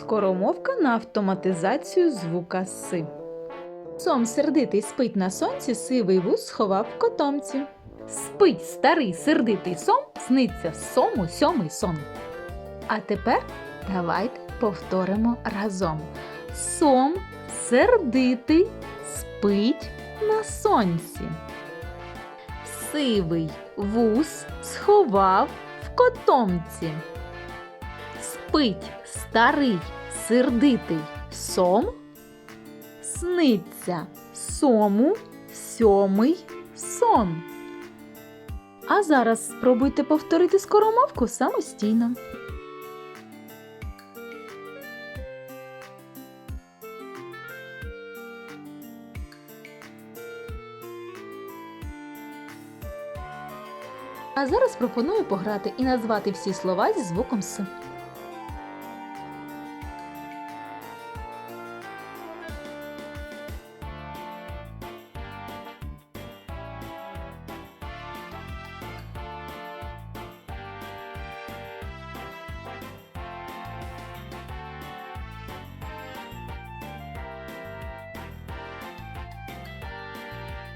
Скоромовка на автоматизацію звука си. Сом сердитий спить на сонці, сивий вус сховав в котомці. Спить старий сердитий сом, сниться сому сьомий сон. А тепер давайте повторимо разом. Сом сердитий спить на сонці. Сивий вус сховав в котомці. Спить старий сердитий сом, сниться сому сьомий сон. А зараз спробуйте повторити скоромовку самостійно. А зараз пропоную пограти і назвати всі слова зі звуком С.